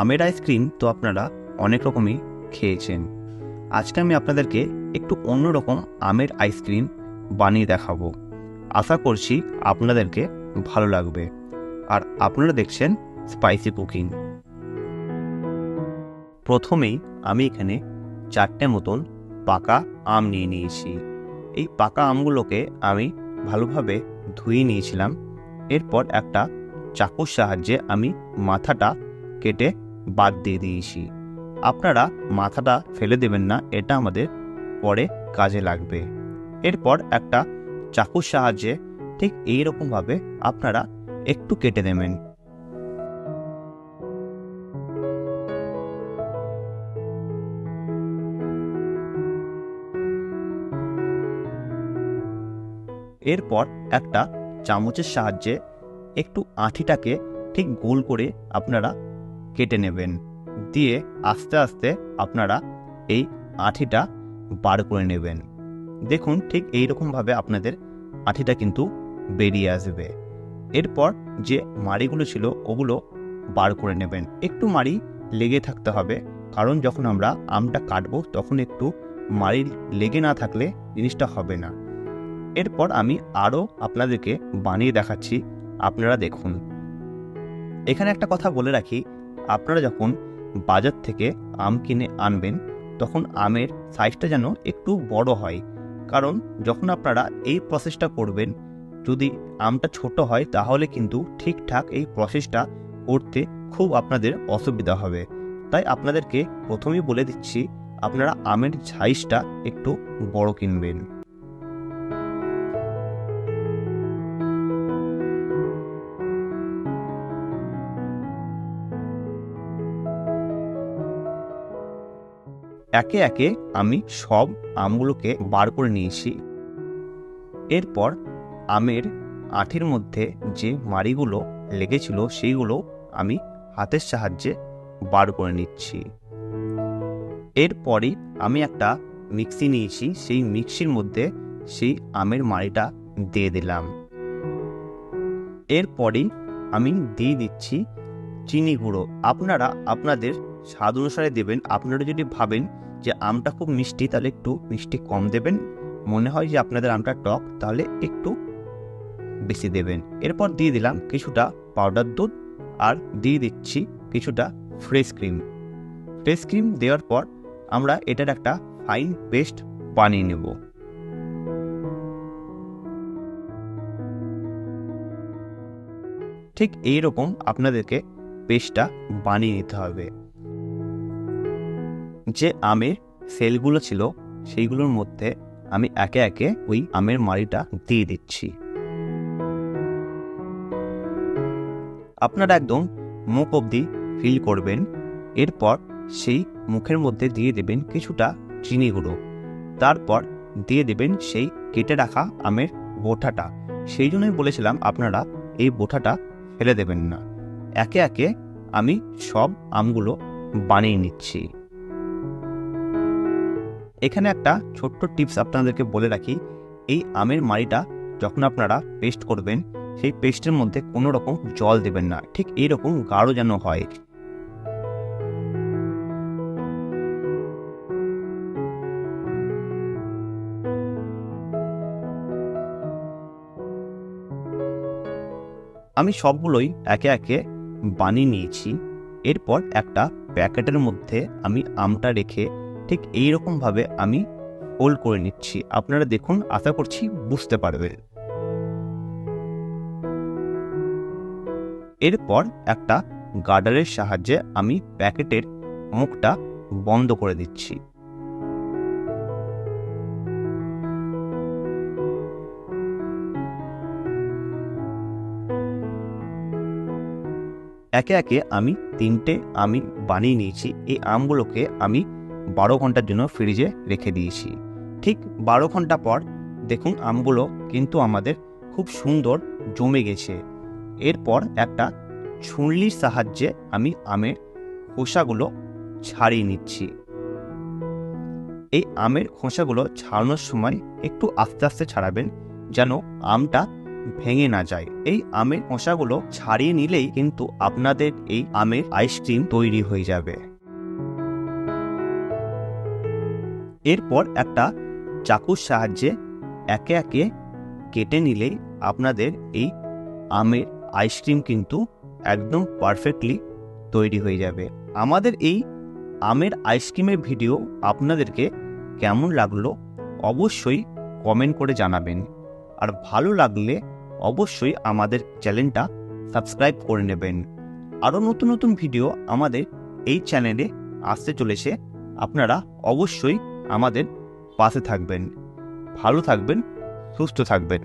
আমের আইসক্রিম তো আপনারা অনেক রকমই খেয়েছেন। আজকে আমি আপনাদেরকে একটু অন্যরকম আমের আইসক্রিম বানিয়ে দেখাবো। আশা করছি আপনাদেরকে ভালো লাগবে। আর আপনারা দেখছেন স্পাইসি কুকিং প্রথমেই আমি এখানে চারটে মতন পাকা আম নিয়ে নিয়েছি। এই পাকা আমগুলোকে আমি ভালোভাবে ধুয়ে নিয়েছিলাম। এরপর একটা চাকুর সাহায্যে আমি মাথাটা কেটে বাদ দিয়ে দিয়েছি। আপনারা মাথাটা ফেলে দেবেন না, এটা আমাদের পরে কাজে লাগবে। এরপর একটা চাকুর সাহায্যে ঠিক এই রকমভাবে আপনারা একটু কেটে দেবেন এরপর একটা চামচের সাহায্যে একটু আঁঠিটাকে ঠিক গোল করে আপনারা কেটে নেবেন। দিয়ে আস্তে আস্তে আপনারা এই আঠিটা বার করে নেবেন। দেখুন ঠিক এই রকমভাবে আপনাদের আঁঠিটা কিন্তু বেরিয়ে আসবে। এরপর যে মাড়িগুলো ছিল ওগুলো বার করে নেবেন। একটু মাড়ি লেগে থাকতে হবে, কারণ যখন আমরা আমটা কাটবো তখন একটু মাড়ি লেগে না থাকলে জিনিসটা হবে না। এরপর আমি আরও আপনাদেরকে বানিয়ে দেখাচ্ছি, আপনারা দেখুন। এখানে একটা কথা বলে রাখি আপনারা যখন বাজার থেকে আম কিনে আনবেন, তখন আমের সাইজটা যেন একটু বড় হয়। কারণ যখন আপনারা এই প্রসেসটা করবেন, যদি আমটা ছোট হয়, তাহলে কিন্তু ঠিকঠাক এই প্রসেসটা করতে খুব আপনাদের অসুবিধা হবে। তাই আপনাদেরকে প্রথমেই বলে দিচ্ছি, আপনারা আমের সাইজটা একটু বড় কিনবেন। একে একে আমি সব আমগুলোকে বার করে নিয়েছি। এরপর আমের আঠির মধ্যে যে মাড়িগুলো লেগেছিল সেইগুলো আমি হাতের সাহায্যে বার করে নিচ্ছি। এরপরই আমি একটা মিক্সি নিয়েছি, সেই মিক্সির মধ্যে সেই আমের মাড়িটা দিয়ে দিলাম। এরপরই আমি দিয়ে দিচ্ছি চিনি গুঁড়ো। আপনারা আপনাদের স্বাদ অনুসারে দেবেন। আপনারা যদি ভাবেন যে আমটা খুব মিষ্টি, তাহলে একটু মিষ্টি কম দেবেন। মনে হয় যে আপনাদের আমটা টক, তাহলে একটু বেশি দেবেন। এরপর দিয়ে দিলাম কিছুটা পাউডার দুধ আর দিয়ে দিচ্ছি কিছুটা ফ্রেশ ক্রিম। ফ্রেশ ক্রিম দেওয়ার পর আমরা এটার একটা ফাইন পেস্ট বানিয়ে নেব। ঠিক এই রকম আপনাদেরকে পেস্টটা বানিয়ে নিতে হবে। যে আমের সেলগুলো ছিল, সেইগুলোর মধ্যে আমি একে একে ওই আমের মাড়িটা দিয়ে দিচ্ছি। আপনারা একদম মুখ অবধি ফিল করবেন, এরপর সেই মুখের মধ্যে দিয়ে দেবেন কিছুটা চিনি গুঁড়ো। তারপর দিয়ে দেবেন সেই কেটে রাখা আমের বোঠাটা। সেই জন্যই বলেছিলাম আপনারা এই বোঠাটা ফেলে দেবেন না। একে একে আমি সব আমগুলো বানিয়ে নিচ্ছি। এখানে একটা ছোট্ট টিপস আপনাদেরকে বলে রাখি। এই আমের মাড়িটা যখন আপনারা পেস্ট করবেন, সেই পেস্টের মধ্যে কোনো রকম জল দেবেন না, ঠিক এইরকম গাঢ় যেন হয়। আমি সবগুলোই একে একে বানিয়ে নিয়েছি। এরপর একটা প্যাকেটের মধ্যে আমি আমটা রেখে ঠিক এই রকমভাবে আমি হোল্ড করে নিচ্ছি। আপনারা দেখুন, আশা করছি বুঝতে পারবেন এরপর একটা গার্ডারের সাহায্যে আমি প্যাকেটের মুখটা বন্ধ করে দিচ্ছি। একে একে আমি তিনটে আমি বানিয়ে নিয়েছি। এই আমগুলোকে আমি বারো ঘণ্টার জন্য ফ্রিজে রেখে দিয়েছি। ঠিক বারো ঘণ্টা পর দেখুন আমগুলো কিন্তু আমাদের খুব সুন্দর জমে গেছে। এরপর একটা ছুঁড়লির সাহায্যে আমি আমের খোসাগুলো ছাড়িয়ে নিচ্ছি। এই আমের খোসাগুলো ছাড়ানোর সময় একটু আস্তে আস্তে ছাড়াবেন যেন আমটা ভেঙে না যায়। এই আমের খোসাগুলো ছাড়িয়ে নিলেই কিন্তু আপনাদের এই আমের আইসক্রিম তৈরি হয়ে যাবে। এরপর একটা চাকুর সাহায্যে একে একে কেটে নিলেই আপনাদের এই আমের আইসক্রিম কিন্তু একদম পারফেক্টলি তৈরি হয়ে যাবে। আমাদের এই আমের আইসক্রিমের ভিডিও আপনাদেরকে কেমন লাগল অবশ্যই কমেন্ট করে জানাবেন। আর ভালো লাগলে অবশ্যই আমাদের চ্যানেলটা সাবস্ক্রাইব করে নেবেন। আরও নতুন নতুন ভিডিও আমাদের এই চ্যানেলে আসতে চলেছে। আপনারা অবশ্যই আমাদের পাশে থাকবেন ভালো থাকবেন সুস্থ থাকবেন।